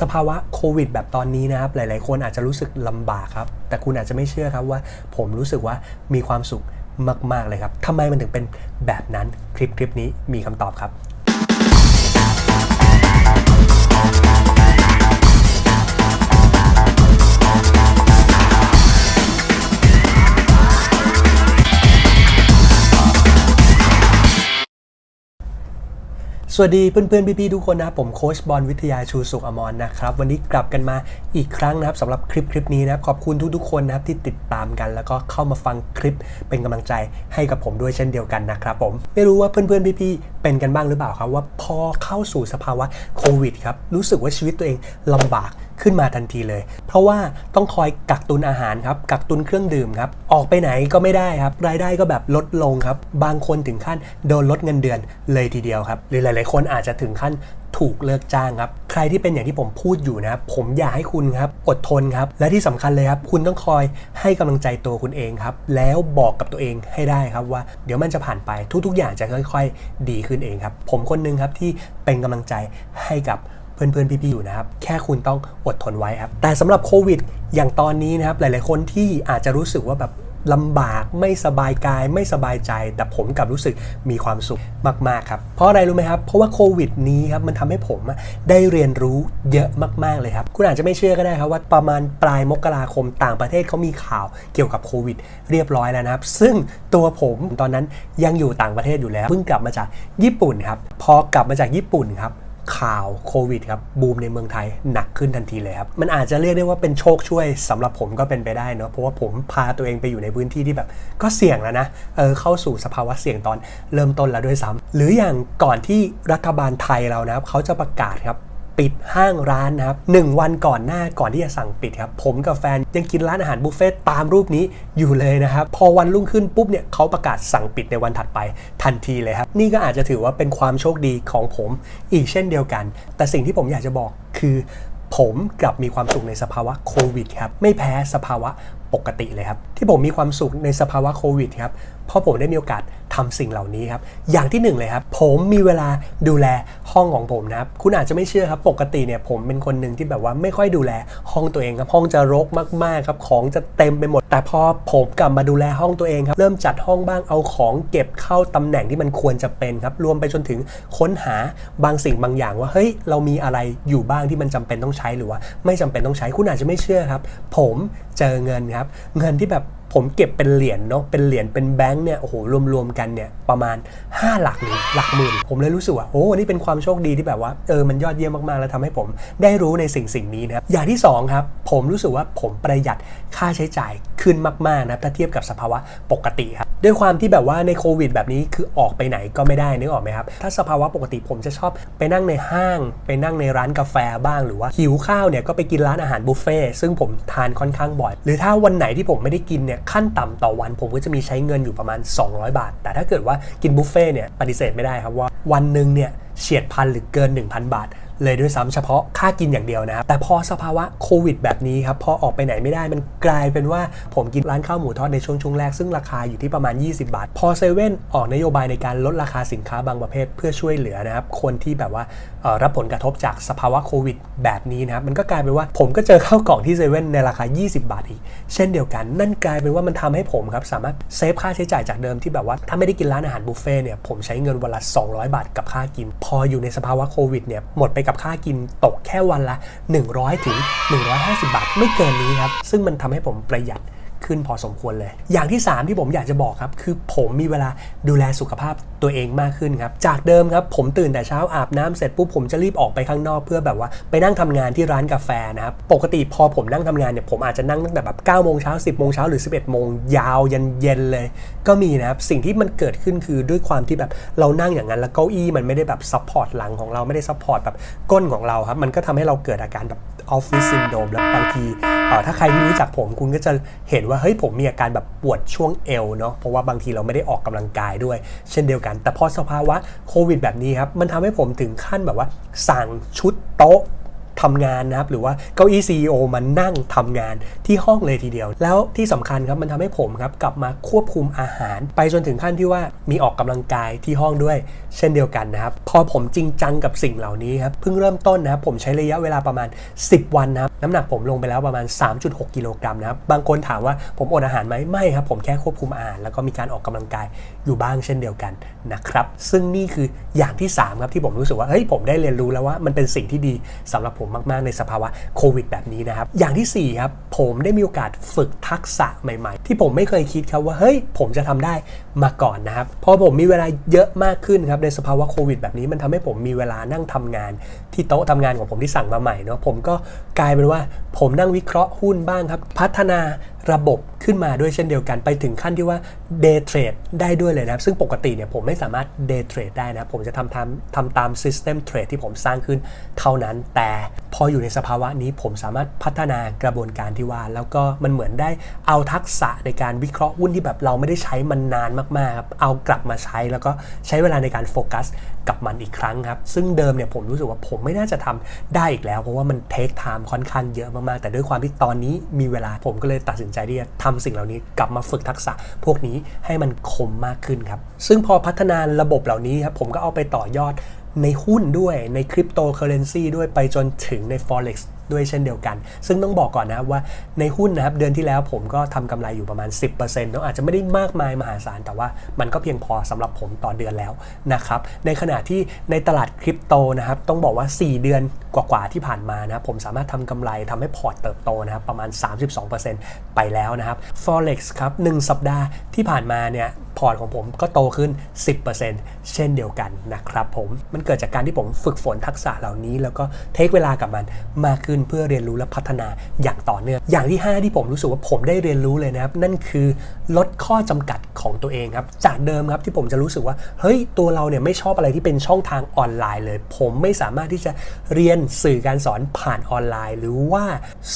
สภาวะโควิดแบบตอนนี้นะครับ หลาย ๆ คนอาจจะรู้สึกลำบากครับ แต่คุณอาจจะไม่เชื่อครับว่า ผมรู้สึกว่ามีความสุขมาก ๆ เลยครับทำไมมันถึงเป็นแบบนั้นคลิปคลิปนี้มีคำตอบครับ สวัสดีเพื่อนๆ พี่ๆ ทุกคนนะครับผมโค้ชบอลวิทยาชูสุขอมรนนะครับ วันนี้กลับกันมาอีกครั้งนะครับสำหรับคลิปคลิปนี้นะครับ ขอบคุณทุกๆ คนนะครับที่ติดตามกัน แล้วก็เข้ามาฟังคลิปเป็นกำลังใจให้กับผมด้วยเช่นเดียวกันนะครับผมไม่รู้ว่าเพื่อนๆ พี่ๆ เป็นกันบ้างหรือเปล่าครับ ว่าพอเข้าสู่สภาวะโควิดครับรู้สึกว่าชีวิตตัวเองลำบากขึ้นมาทันทีเลย เพราะว่าต้องคอยกักตุนอาหารครับกักตุนเครื่องดื่มครับออกไปไหนก็ไม่ได้ครับรายได้ก็แบบลดลงครับบางคนถึงขั้นโดนลดเงินเดือนเลยทีเดียวครับหรือหลาย ๆ คนอาจจะถึงขั้น ถูกเลิกจ้างครับ ใครที่เป็นอย่างที่ผมพูดอยู่นะครับผมอยากให้คุณครับอดทนครับ และที่สำคัญเลยครับ คุณต้องคอยให้กำลังใจตัวคุณเองครับ แล้วบอกกับตัวเองให้ได้ครับว่า เดี๋ยวมันจะผ่านไปทุกๆ อย่างจะค่อย ๆ ดีขึ้นเองครับ ผมคนหนึงครับที่เป็นกำลังใจให้กับเพื่อนๆ พี่ๆ อยู่นะครับ แค่คุณต้องอดทนไว้ครับ แต่สำหรับโควิด อย่างตอนนี้นะครับ หลายๆ คนที่อาจจะรู้สึกว่าแบบ ลำบากไม่สบายกายไม่สบายใจ แต่ผมกลับรู้สึกมีความสุขมากๆครับ เพราะอะไรรู้ไหมครับ เพราะว่าโควิดนี้ครับมันทำให้ผมได้เรียนรู้เยอะมากๆเลยครับ คุณอาจจะไม่เชื่อก็ได้ครับว่าประมาณปลายมกราคมต่างประเทศเขามีข่าวเกี่ยวกับโควิดเรียบร้อยแล้วนะครับ ซึ่งตัวผมตอนนั้นยังอยู่ต่างประเทศอยู่แล้วเพิ่งกลับมาจากญี่ปุ่นครับพอกลับมาจากญี่ปุ่นครับ ข่าวโควิดครับบูมในเมืองไทยหนักขึ้นทันทีเลยครับ มันอาจจะเรียกได้ว่าเป็นโชคช่วยสำหรับผมก็เป็นไปได้เนอะเพราะว่าผมพาตัวเองไปอยู่ในพื้นที่ที่แบบ ก็เสี่ยงแล้วนะเออเข้าสู่สภาวะเสี่ยงตอนเริ่มต้นแล้วด้วยซ้ำหรืออย่างก่อนที่รัฐบาลไทยเรานะครับเขาจะประกาศครับ ปิดห้างร้านนะครับหนึ่งวันก่อนหน้าก่อนที่จะสั่งปิดครับผมกับแฟนยังกินร้านอาหารบุฟเฟ่ต์ตามรูปนี้อยู่เลยนะครับ พอวันรุ่งขึ้นปุ๊บเนี่ยเขาประกาศสั่งปิดในวันถัดไปทันทีเลยครับ นี่ก็อาจจะถือว่าเป็นความโชคดีของผมอีกเช่นเดียวกัน แต่สิ่งที่ผมอยากจะบอกคือผมกลับมีความสุขในสภาวะโควิดครับไม่แพ้สภาวะปกติเลยครับ ที่ผมมีความสุขในสภาวะโควิดครับเพราะผมได้มีโอกาส ทำสิ่งเหล่านี้ครับ อย่างที่หนึ่งเลยครับ ผมมีเวลาดูแลห้องของผมนะครับ คุณอาจจะไม่เชื่อครับ ปกติเนี่ยผมเป็นคนหนึ่งที่แบบว่าไม่ค่อยดูแลห้องตัวเองครับ ห้องจะรกมากๆครับ ของจะเต็มไปหมด แต่พอผมกลับมาดูแลห้องตัวเองครับ เริ่มจัดห้องบ้าง เอาของเก็บเข้าตำแหน่งที่มันควรจะเป็นครับ รวมไปจนถึงค้นหาบางสิ่งบางอย่างว่า เฮ้ย เรามีอะไรอยู่บ้างที่มันจำเป็นต้องใช้หรือว่า ไม่จำเป็นต้องใช้ คุณอาจจะไม่เชื่อครับ ผมเจอเงินครับ เงินที่แบบ ผมเก็บเป็นเหรียญเนาะเป็นเหรียญเป็นแบงค์เนี่ยโอ้โหรวมๆกันเนี่ยประมาณ 5 หลักหรือหลักหมื่นผมเลยรู้สึกว่าโอ้นี่เป็นความโชคดีที่แบบว่าเออมันยอดเยี่ยมมากๆ แล้วทำให้ผมได้รู้ในสิ่งสิ่งนี้นะครับอย่างที่สองครับผมรู้สึกว่าผมประหยัดค่าใช้จ่ายขึ้นมากๆนะถ้าเทียบกับสภาวะปกติครับ ด้วยความที่แบบว่าในโควิดแบบนี้คือออกไปไหนก็ไม่ได้นึกออกไหมครับ ถ้าสภาวะปกติผมจะชอบไปนั่งในห้าง ไปนั่งในร้านกาแฟบ้างหรือว่าหิวข้าวเนี่ยก็ไปกินร้านอาหารบุฟเฟ่ซึ่งผมทานค่อนข้างบ่อย หรือถ้าวันไหนที่ผมไม่ได้กินเนี่ยขั้นต่ำต่อวัน ผมก็จะมีใช้เงินอยู่ประมาณ 200 บาท แต่ถ้าเกิดว่ากินบุฟเฟ่เนี่ยปฏิเสธไม่ได้ครับว่าวันหนึ่งเนี่ยเฉียดพันหรือเกิน 1,000 บาท เลยด้วยซ้ำเฉพาะค่ากินอย่างเดียวนะครับแต่พอสภาวะโควิดแบบนี้ครับพอออกไปไหนไม่ได้มันกลายเป็นว่าผมกินร้านข้าวหมูทอดในช่วงช่วงแรกซึ่งราคาอยู่ที่ประมาณ 20 บาท พอเซเว่นออกนโยบายในการลดราคาสินค้าบางประเภทเพื่อช่วยเหลือนะครับคนที่แบบว่ารับผลกระทบจากสภาวะโควิดแบบนี้นะครับมันก็กลายเป็นว่าผมก็เจอข้าวกล่องที่เซเว่นในราคา 20 บาทอีก เช่นเดียวกัน นั่นกลายเป็นว่ามันทำให้ผมครับสามารถเซฟค่าใช้จ่ายจากเดิมที่แบบว่าถ้าไม่ได้กินร้านอาหารบุฟเฟ่เนี่ยผมใช้เงินวันละ200 บาทกับค่ากิน พออยู่ในสภาวะโควิดเนี่ยหมดไปกับค่ากินตกแค่วันละ 100 ถึง 150 บาท ไม่เกินนี้ครับ ซึ่งมันทำให้ผมประหยัดขึ้นพอสมควรเลย อย่างที่ 3 ที่ผมอยากจะบอกครับ คือผมมีเวลาดูแลสุขภาพ ตัวเองมากขึ้นครับ จากเดิมครับผมตื่นแต่เช้าอาบน้ำเสร็จปุ๊บผมจะรีบออกไปข้างนอกเพื่อแบบว่าไปนั่งทำงานที่ร้านกาแฟนะครับ ปกติพอผมนั่งทำงานเนี่ยผมอาจจะนั่งตั้งแต่แบบ9โมงเช้า10โมงเช้าหรือ 11โมงยาวยันเย็นเลย ก็มีนะครับ สิ่งที่มันเกิดขึ้นคือด้วยความที่แบบเรานั่งอย่างนั้นแล้วเก้าอี้มันไม่ได้แบบซัพพอร์ตหลังของเราไม่ได้ซัพพอร์ตแบบก้นของเราครับมันก็ทำให้เราเกิดอาการแบบออฟฟิศซินโดมแล้วบางทีอ่อถ้าใครที่รู้จักผมคุณก็จะเห็นว่าเฮ้ยผมมีอาการแบบปวดช่วงเอวเนาะเพราะว่าบางทีเราไม่ได้ออกกำลังกายด้วย เช่นเดียวกันแต่พอสภาวะโควิดแบบนี้ครับ มันทำให้ผมถึงขั้นแบบว่า สั่งชุดโต๊ะ ทำงานนะครับ หรือว่าเก้าอี้ CEO มานั่งทำงานที่ห้องเลยทีเดียว แล้วที่สำคัญครับมันทำให้ผมครับกลับมาควบคุมอาหาร ไปจนถึงขั้นที่ว่ามีออกกำลังกายที่ห้องด้วย เช่นเดียวกันนะครับ พอผมจริงจังกับสิ่งเหล่านี้ครับเพิ่งเริ่มต้นนะครับผมใช้ระยะเวลาประมาณ 10 วันนะครับน้ำหนักผมลงไปแล้วประมาณ 3.6 กิโลกรัมนะครับบางคนถามว่าผมอดอาหารไหมไม่ครับ ผมแค่ควบคุมอาหารแล้วก็มีการออกกำลังกายอยู่บ้างเช่นเดียวกันนะครับซึ่งนี่คืออย่างที่3ครับที่ผมรู้สึกว่าเฮ้ยผมได้เรียนรู้แล้วว่ามันเป็นสิ่งที่ดีสำหรับผมมาก ๆ ในสภาวะโควิดแบบนี้นะครับ อย่างที่สี่ครับ ผมได้มีโอกาสฝึกทักษะใหม่ ๆ ที่ผมไม่เคยคิดครับว่า เฮ้ย ผมจะทำได้มาก่อนนะครับ พอผมมีเวลาเยอะมากขึ้นครับ ในสภาวะโควิดแบบนี้มันทำให้ผมมีเวลานั่งทำงาน ที่โต๊ะทำงานของผมที่สั่งมาใหม่เนาะผมก็กลายเป็นว่า ผมนั่งวิเคราะห์หุ้นบ้างครับ พัฒนา ระบบขึ้นมาด้วยเช่นเดียวกัน ไปถึงขั้นที่ว่า day trade ได้ด้วยเลยนะครับซึ่งปกติเนี่ยผมไม่สามารถ day trade ได้นะ ผมจะทำทำทำตาม system trade ที่ผมสร้างขึ้นเท่านั้น แต่พออยู่ในสภาวะนี้ผมสามารถพัฒนากระบวนการที่ว่า แล้วก็มันเหมือนได้เอาทักษะในการวิเคราะห์หุ้นที่แบบเราไม่ได้ใช้มันนานมากๆครับเอากลับมาใช้แล้วก็ใช้เวลาในการโฟกัสกับมันอีกครั้งครับ ซึ่งเดิมเนี่ยผมรู้สึกว่าผมไม่น่าจะทำได้อีกแล้ว เพราะว่ามันเทคไทม์ค่อนข้างเยอะมากๆ แต่ด้วยความที่ตอนนี้มีเวลาผมก็เลยตัดสินใจที่จะทำสิ่งเหล่านี้กลับมาฝึกทักษะพวกนี้ให้มันคมมากขึ้นครับ ซึ่งพอพัฒนาระบบเหล่านี้ครับผมก็เอาไปต่อยอดในหุ้นด้วยในคริปโตเคอเรนซีด้วยไปจนถึงใน forex ด้วยเช่นเดียวกัน ซึ่งต้องบอกก่อนนะครับว่าในหุ้นนะครับเดือนที่แล้วผมก็ทำกำไรอยู่ประมาณ 10%เนาะอาจจะไม่ได้มากมายมหาศาลแต่ว่ามันก็เพียงพอสำหรับผมต่อเดือนแล้วนะครับในขณะที่ในตลาดคริปโตนะครับต้องบอกว่า 4 เดือนกว่าๆที่ผ่านมานะผมสามารถทำกำไรทำให้พอร์ตเติบโตนะครับประมาณ 32%ไปแล้วนะครับ forex ครับ1สัปดาห์ที่ผ่านมาเนี่ยพอร์ตของผมก็โตขึ้น 10%เช่นเดียวกันนะครับผมมันเกิดจากการที่ผมฝึกฝนทักษะเหล่านี้ แล้วก็เทคเวลากับมันมากขึ้นเพื่อเรียนรู้และพัฒนาอย่างต่อเนื่อง อย่างที่ 5 ที่ผมรู้สึกว่าผมได้เรียนรู้เลยนะครับ นั่นคือลดข้อจำกัดของตัวเองครับ จากเดิมครับที่ผมจะรู้สึกว่า เฮ้ย ตัวเราเนี่ยไม่ชอบอะไรที่เป็นช่องทางออนไลน์เลย ผมไม่สามารถที่จะเรียนสื่อการสอนผ่านออนไลน์ หรือว่า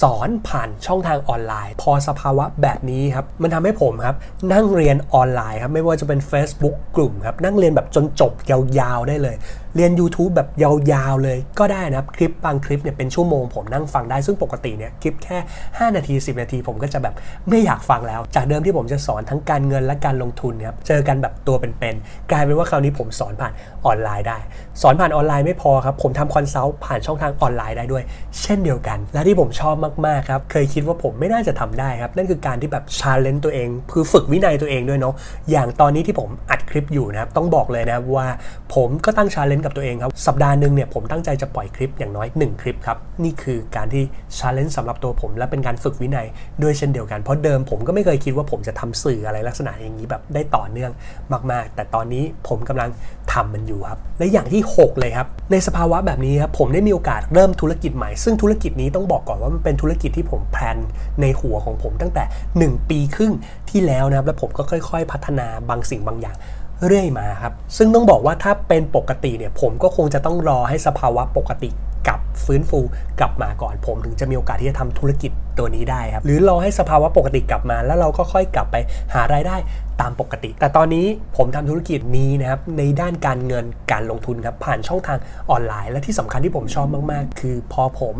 สอนผ่านช่องทางออนไลน์ พอสภาวะแบบนี้ครับ มันทำให้ผมครับนั่งเรียนออนไลน์ครับ ไม่ว่าจะเป็น Facebook กลุ่มครับ นั่งเรียนแบบจนจบยาวๆได้เลย เรียน YouTube แบบยาวๆเลยก็ได้นะครับ คลิปบางคลิปเนี่ยเป็นชั่วโมงผมนั่งฟังได้ซึ่งปกติเนี่ยคลิปแค่ 5 นาที 10 นาที ผมก็จะแบบไม่อยากฟังแล้ว จากเดิมที่ผมจะสอนทั้งการเงินและการลงทุนนะครับเจอกันแบบตัวเป็นๆกลายเป็นว่าคราวนี้ผมสอนผ่านออนไลน์ได้ สอนผ่านออนไลน์ไม่พอครับผมทำคอนซัลท์ผ่านช่องทางออนไลน์ได้ด้วย เช่นเดียวกัน และที่ผมชอบมากๆครับเคยคิดว่าผมไม่น่าจะทำได้ครับนั่นคือการที่แบบชาเลนจ์ตัวเองคือฝึกวินัยตัวเองด้วยเนาะอย่างตอนนี้ที่ผมอัดคลิปอยู่นะครับต้องบอกเลยนะว่าผมก็ตั้งชาเลนจกับตัวเองครับ สัปดาห์หนึ่งเนี่ยผมตั้งใจจะปล่อยคลิปอย่างน้อย 1 คลิปครับ นี่คือการที่ชาเลนจ์สำหรับตัวผม และเป็นการฝึกวินัยด้วยเช่นเดียวกัน เพราะเดิมผมก็ไม่เคยคิดว่าผมจะทำสื่ออะไรลักษณะอย่างนี้แบบได้ต่อเนื่องมากๆ แต่ตอนนี้ผมกำลังทำมันอยู่ครับ และอย่างที่ 6 เลยครับ ในสภาวะแบบนี้ครับผมได้มีโอกาสเริ่มธุรกิจใหม่ ซึ่งธุรกิจนี้ต้องบอกก่อนว่ามันเป็นธุรกิจที่ผมแพลนในหัวของผมตั้งแต่ 1 ปีครึ่งที่แล้วนะครับ แล้วผมก็ค่อย ๆ พัฒนาบางสิ่งบางอย่าง เรื่อยมาครับ ซึ่งต้องบอกว่าถ้าเป็นปกติเนี่ยผมก็คงจะต้องรอให้สภาวะปกติกับฟื้นฟูกลับมาก่อนผมถึงจะมีโอกาสที่จะทำธุรกิจตัวนี้ได้ครับ หรือรอให้สภาวะปกติกลับมา แล้วเราก็ค่อยกลับไปหารายได้ตามปกติ แต่ตอนนี้ผมทำธุรกิจนี้นะครับในด้านการเงินการลงทุนครับผ่านช่องทางออนไลน์ และที่สำคัญที่ผมชอบมาก ๆ คือพอผม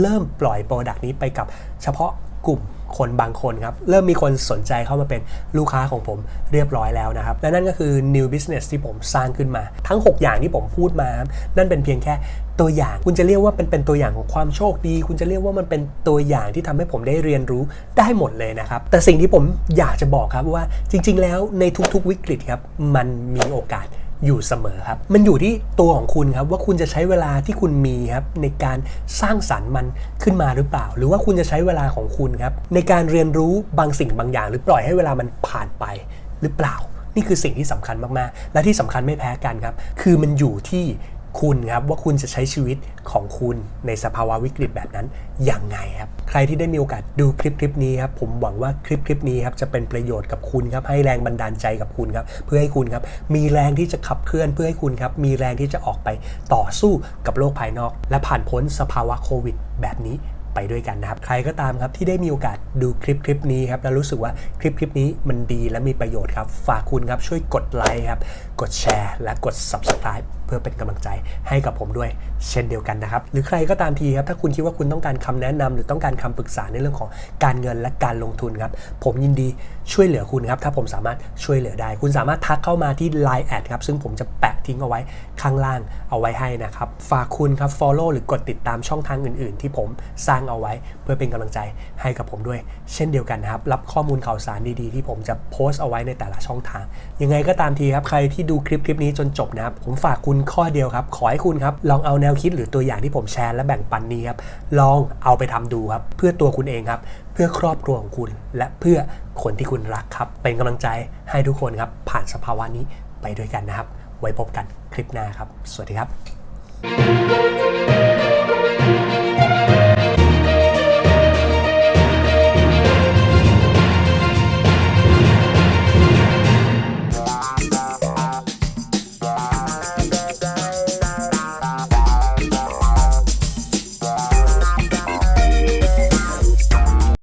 เริ่มปล่อยโปรดักต์นี้ไปกับเฉพาะกลุ่ม คนบางคนครับ เริ่มมีคนสนใจเข้ามาเป็นลูกค้าของผมเรียบร้อยแล้วนะครับ และนั่นก็คือ new business ที่ผมสร้างขึ้นมา ทั้ง 6 อย่างที่ผมพูดมาครับนั่นเป็นเพียงแค่ตัวอย่าง คุณจะเรียกว่าเป็นเป็นตัวอย่างของความโชคดี คุณจะเรียกว่ามันเป็นตัวอย่างที่ทำให้ผมได้เรียนรู้ได้หมดเลยนะครับ แต่สิ่งที่ผมอยากจะบอกครับว่าจริง ๆ แล้วในทุกๆวิกฤตครับมันมีโอกาส อยู่เสมอครับ มันอยู่ที่ตัวของคุณครับว่าคุณจะใช้เวลาที่คุณมีครับในการสร้างสรรค์มันขึ้นมาหรือเปล่า หรือว่าคุณจะใช้เวลาของคุณครับในการเรียนรู้บางสิ่งบางอย่าง หรือปล่อยให้เวลามันผ่านไปหรือเปล่า นี่คือสิ่งที่สำคัญมากๆ และที่สำคัญไม่แพ้กันครับ คือมันอยู่ที่ คุณครับว่าคุณจะใช้ชีวิตของคุณในสภาวะวิกฤตแบบนั้นอย่างไงครับใครที่ได้มีโอกาสดูคลิปคลิปนี้ครับผมหวังว่าคลิปคลิปนี้ครับจะเป็นประโยชน์กับคุณครับให้แรงบันดาลใจกับคุณครับเพื่อให้คุณครับมีแรงที่จะขับเคลื่อนเพื่อให้คุณครับมีแรงที่จะออกไปต่อสู้กับโลกภายนอก และผ่านพ้นสภาวะโควิด แบบนี้ไปด้วยกันนะครับ ใครก็ตามครับที่ได้มีโอกาสดูคลิปคลิปนี้ครับแล้วรู้สึกว่าคลิปคลิปนี้มันดีและมีประโยชน์ครับ ฝากคุณครับช่วยกดไลค์ครับ กดแชร์ และกด subscribe เพื่อเป็นกำลังใจให้กับผมด้วย เช่นเดียวกันนะครับ หรือใครก็ตามทีครับถ้าคุณคิดว่าคุณต้องการคำแนะนำหรือต้องการคำปรึกษาในเรื่องของการเงินและการลงทุนครับผมยินดีช่วยเหลือคุณครับถ้าผมสามารถช่วยเหลือได้ คุณสามารถทักเข้ามาที่ Line แอดครับซึ่งผมจะแปะทิ้งเอาไว้ข้างล่างเอาไว้ให้นะครับฝากคุณครับ follow หรือกดติดตามช่องทางอื่น ๆ ที่ผมสร้างเอาไว้ เพื่อเป็นกำลังใจให้กับผมด้วย เช่นเดียวกันนะครับรับข้อมูลข่าวสารดีๆ ที่ผมจะโพสต์เอาไว้ในแต่ละช่องทาง ยังไงก็ตามทีครับ ใครที่ดูคลิปคลิปนี้จนจบนะครับ ผมฝากคุณข้อเดียวครับ ขอให้คุณครับ ลองเอาแนวคิดหรือตัวอย่างที่ผมแชร์และแบ่งปันนี้ครับ ลองเอาไปทำดูครับ เพื่อตัวคุณเองครับ เพื่อครอบครัวของคุณ และเพื่อคนที่คุณรักครับ เป็นกำลังใจให้ทุกคนครับ ผ่านสภาวะนี้ไปด้วยกันนะครับ ไว้พบกันคลิปหน้าครับ สวัสดีครับ